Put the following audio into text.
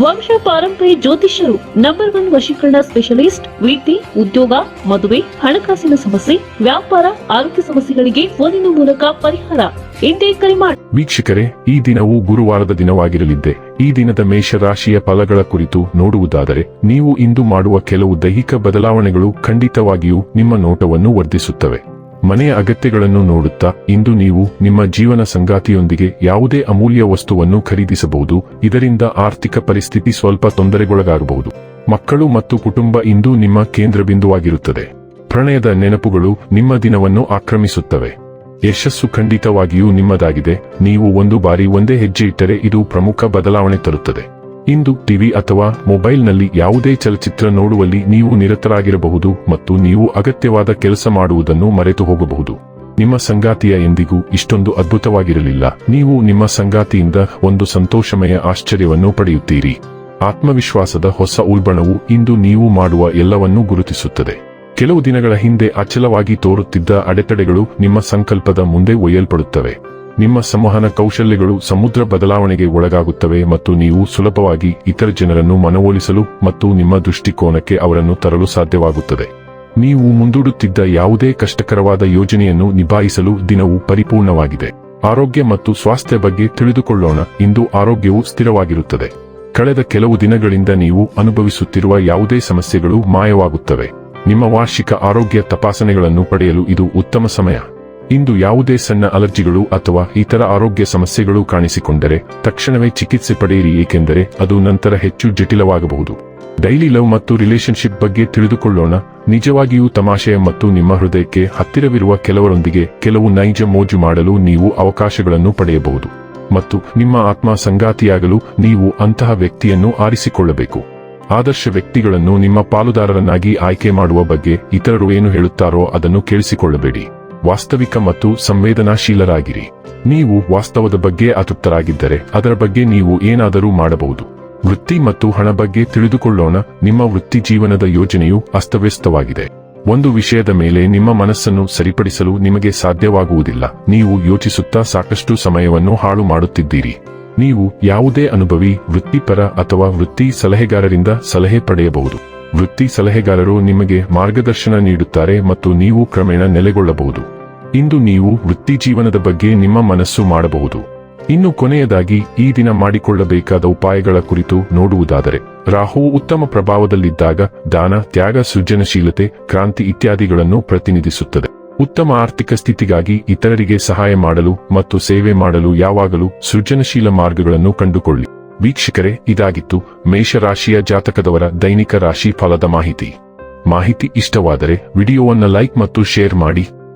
ವಂಶ ಪಾರಂಪರ್ಯ ಜ್ಯೋತಿಷ್ಯರು ನಂಬರ್ ಒನ್ ವಶೀಕರಣ ಸ್ಪೆಷಲಿಸ್ಟ್ ವಿದ್ಯೆ ಉದ್ಯೋಗ, ಮದುವೆ, ಹಣಕಾಸಿನ ಸಮಸ್ಯೆ, ವ್ಯಾಪಾರ, ಆರೋಗ್ಯ ಸಮಸ್ಯೆಗಳಿಗೆ ಫೋನಿನ ಮೂಲಕ ಪರಿಹಾರ. ಇಂದೇ ಕರೆ ಮಾಡಿ ವೀಕ್ಷಕರೇ, ಈ ದಿನವು ಗುರುವಾರದ ದಿನವಾಗಿರಲಿದ್ದೆ. ಈ ದಿನದ ಮೇಷರಾಶಿಯ ಫಲಗಳ ಕುರಿತು ನೋಡುವುದಾದರೆ, ನೀವು ಇಂದು ಮಾಡುವ ಕೆಲವು ದೈಹಿಕ ಬದಲಾವಣೆಗಳು ಖಂಡಿತವಾಗಿಯೂ ನಿಮ್ಮ ನೋಟವನ್ನು ವರ್ಧಿಸುತ್ತವೆ. ಮನೆಯ ಅಗತ್ಯಗಳನ್ನು ನೋಡುತ್ತಾ, ಇಂದು ನೀವು ನಿಮ್ಮ ಜೀವನ ಸಂಗಾತಿಯೊಂದಿಗೆ ಯಾವುದೇ ಅಮೂಲ್ಯ ವಸ್ತುವನ್ನು ಖರೀದಿಸಬಹುದು, ಇದರಿಂದ ಆರ್ಥಿಕ ಪರಿಸ್ಥಿತಿ ಸ್ವಲ್ಪ ತೊಂದರೆಗೊಳಗಾಗಬಹುದು. ಮಕ್ಕಳು ಮತ್ತು ಕುಟುಂಬ ಇಂದು ನಿಮ್ಮ ಕೇಂದ್ರಬಿಂದುವಾಗಿರುತ್ತದೆ. ಪ್ರಣಯದ ನೆನಪುಗಳು ನಿಮ್ಮ ದಿನವನ್ನು ಆಕ್ರಮಿಸುತ್ತವೆ. ಯಶಸ್ಸು ಖಂಡಿತವಾಗಿಯೂ ನಿಮ್ಮದಾಗಿದೆ, ನೀವು ಒಂದು ಬಾರಿ ಒಂದೇ ಹೆಜ್ಜೆ ಇಟ್ಟರೆ ಇದು ಪ್ರಮುಖ ಬದಲಾವಣೆ ತರುತ್ತದೆ. ಇಂದು ಟಿವಿ ಅಥವಾ ಮೊಬೈಲ್ನಲ್ಲಿ ಯಾವುದೇ ಚಲಚಿತ್ರ ನೋಡುವಲ್ಲಿ ನೀವು ನಿರತರಾಗಿರಬಹುದು ಮತ್ತು ನೀವು ಅಗತ್ಯವಾದ ಕೆಲಸ ಮಾಡುವುದನ್ನು ಮರೆತು ಹೋಗಬಹುದು. ನಿಮ್ಮ ಸಂಗಾತಿಯ ಎಂದಿಗೂ ಇಷ್ಟೊಂದು ಅದ್ಭುತವಾಗಿರಲಿಲ್ಲ. ನೀವು ನಿಮ್ಮ ಸಂಗಾತಿಯಿಂದ ಒಂದು ಸಂತೋಷಮಯ ಆಶ್ಚರ್ಯವನ್ನು ಪಡೆಯುತ್ತೀರಿ. ಆತ್ಮವಿಶ್ವಾಸದ ಹೊಸ ಉಲ್ಬಣವು ಇಂದು ನೀವು ಮಾಡುವ ಎಲ್ಲವನ್ನೂ ಗುರುತಿಸುತ್ತದೆ. ಕೆಲವು ದಿನಗಳ ಹಿಂದೆ ಅಚಲವಾಗಿ ತೋರುತ್ತಿದ್ದ ಅಡೆತಡೆಗಳು ನಿಮ್ಮ ಸಂಕಲ್ಪದ ಮುಂದೆ ಒಯ್ಯಲ್ಪಡುತ್ತವೆ. ನಿಮ್ಮ ಸಂವಹನ ಕೌಶಲ್ಯಗಳು ಸಮುದ್ರ ಬದಲಾವಣೆಗೆ ಒಳಗಾಗುತ್ತವೆ ಮತ್ತು ನೀವು ಸುಲಭವಾಗಿ ಇತರ ಜನರನ್ನು ಮನವೊಲಿಸಲು ಮತ್ತು ನಿಮ್ಮ ದೃಷ್ಟಿಕೋನಕ್ಕೆ ಅವರನ್ನು ತರಲು ಸಾಧ್ಯವಾಗುತ್ತದೆ. ನೀವು ಮುಂದೂಡುತ್ತಿದ್ದ ಯಾವುದೇ ಕಷ್ಟಕರವಾದ ಯೋಜನೆಯನ್ನು ನಿಭಾಯಿಸಲು ದಿನವು ಪರಿಪೂರ್ಣವಾಗಿದೆ. ಆರೋಗ್ಯ ಮತ್ತು ಸ್ವಾಸ್ಥ್ಯ ಬಗ್ಗೆ ತಿಳಿದುಕೊಳ್ಳೋಣ. ಇಂದು ಆರೋಗ್ಯವು ಸ್ಥಿರವಾಗಿರುತ್ತದೆ. ಕಳೆದ ಕೆಲವು ದಿನಗಳಿಂದ ನೀವು ಅನುಭವಿಸುತ್ತಿರುವ ಯಾವುದೇ ಸಮಸ್ಯೆಗಳು ಮಾಯವಾಗುತ್ತವೆ. ನಿಮ್ಮ ವಾರ್ಷಿಕ ಆರೋಗ್ಯ ತಪಾಸಣೆಗಳನ್ನು ಪಡೆಯಲು ಇದು ಉತ್ತಮ ಸಮಯ. ಇಂದು ಯಾವುದೇ ಸಣ್ಣ ಅಲರ್ಜಿಗಳು ಅಥವಾ ಇತರ ಆರೋಗ್ಯ ಸಮಸ್ಯೆಗಳು ಕಾಣಿಸಿಕೊಂಡರೆ ತಕ್ಷಣವೇ ಚಿಕಿತ್ಸೆ ಪಡೆಯಿರಿ, ಏಕೆಂದರೆ ಅದು ನಂತರ ಹೆಚ್ಚು ಜಟಿಲವಾಗಬಹುದು. ಡೈಲಿ ಲವ್ ಮತ್ತು ರಿಲೇಶನ್ಶಿಪ್ ಬಗ್ಗೆ ತಿಳಿದುಕೊಳ್ಳೋಣ. ನಿಜವಾಗಿಯೂ ತಮಾಷೆಯ ಮತ್ತು ನಿಮ್ಮ ಹೃದಯಕ್ಕೆ ಹತ್ತಿರವಿರುವ ಕೆಲವರೊಂದಿಗೆ ಕೆಲವು ನೈಜ ಮೋಜು ಮಾಡಲು ನೀವು ಅವಕಾಶಗಳನ್ನು ಪಡೆಯಬಹುದು. ಮತ್ತು ನಿಮ್ಮ ಆತ್ಮ ಸಂಗಾತಿಯಾಗಲು ನೀವು ಅಂತಹ ವ್ಯಕ್ತಿಯನ್ನು ಆರಿಸಿಕೊಳ್ಳಬೇಕು. ಆದರ್ಶ ವ್ಯಕ್ತಿಗಳನ್ನು ನಿಮ್ಮ ಪಾಲುದಾರರನ್ನಾಗಿ ಆಯ್ಕೆ ಮಾಡುವ ಬಗ್ಗೆ ಇತರರು ಏನು ಹೇಳುತ್ತಾರೋ ಅದನ್ನು ಕೇಳಿಸಿಕೊಳ್ಳಬೇಡಿ. ವಾಸ್ತವಿಕ ಮತ್ತು ಸಂವೇದನಾಶೀಲರಾಗಿರಿ. ನೀವು ವಾಸ್ತವದ ಬಗ್ಗೆ ಅತೃಪ್ತರಾಗಿದ್ದರೆ ಅದರ ಬಗ್ಗೆ ನೀವು ಏನಾದರೂ ಮಾಡಬಹುದು. ವೃತ್ತಿ ಮತ್ತು ಹಣ ಬಗ್ಗೆ ತಿಳಿದುಕೊಳ್ಳೋಣ. ನಿಮ್ಮ ವೃತ್ತಿ ಜೀವನದ ಯೋಜನೆಯು ಅಸ್ತವ್ಯಸ್ತವಾಗಿದೆ. ಒಂದು ವಿಷಯದ ಮೇಲೆ ನಿಮ್ಮ ಮನಸ್ಸನ್ನು ಸರಿಪಡಿಸಲು ನಿಮಗೆ ಸಾಧ್ಯವಾಗುವುದಿಲ್ಲ. ನೀವು ಯೋಚಿಸುತ್ತಾ ಸಾಕಷ್ಟು ಸಮಯವನ್ನು ಹಾಳು ಮಾಡುತ್ತಿದ್ದೀರಿ. ನೀವು ಯಾವುದೇ ಅನುಭವಿ, ವೃತ್ತಿಪರ ಅಥವಾ ವೃತ್ತಿ ಸಲಹೆಗಾರರಿಂದ ಸಲಹೆ ಪಡೆಯಬಹುದು. ವೃತ್ತಿ ಸಲಹೆಗಾರರು ನಿಮಗೆ ಮಾರ್ಗದರ್ಶನ ನೀಡುತ್ತಾರೆ ಮತ್ತು ನೀವು ಕ್ರಮೇಣ ನೆಲೆಗೊಳ್ಳಬಹುದು. ಇಂದು ನೀವು ವೃತ್ತಿ ಜೀವನದ ಬಗ್ಗೆ ನಿಮ್ಮ ಮನಸ್ಸು ಮಾಡಬಹುದು. ಇನ್ನು ಕೊನೆಯದಾಗಿ, ಈ ದಿನ ಮಾಡಿಕೊಳ್ಳಬೇಕಾದ ಉಪಾಯಗಳ ಕುರಿತು ನೋಡುವುದಾದರೆ, ರಾಹು ಉತ್ತಮ ಪ್ರಭಾವದಲ್ಲಿದ್ದಾಗ ದಾನ, ತ್ಯಾಗ, ಸೃಜನಶೀಲತೆ, ಕ್ರಾಂತಿ ಇತ್ಯಾದಿಗಳನ್ನು ಪ್ರತಿನಿಧಿಸುತ್ತದೆ. ಉತ್ತಮ ಆರ್ಥಿಕ ಸ್ಥಿತಿಗಾಗಿ ಇತರರಿಗೆ ಸಹಾಯ ಮಾಡಲು ಮತ್ತು ಸೇವೆ ಮಾಡಲು ಯಾವಾಗಲೂ ಸೃಜನಶೀಲ ಮಾರ್ಗಗಳನ್ನು ಕಂಡುಕೊಳ್ಳಿ. ವೀಕ್ಷಕರೇ, ಇದಾಗಿತ್ತು ಮೇಷರಾಶಿಯ ಜಾತಕದವರ ದೈನಿಕ ರಾಶಿ ಫಲದ ಮಾಹಿತಿ. ಮಾಹಿತಿ ಇಷ್ಟವಾದರೆ ವಿಡಿಯೋವನ್ನು ಲೈಕ್ ಮತ್ತು ಶೇರ್ ಮಾಡಿ.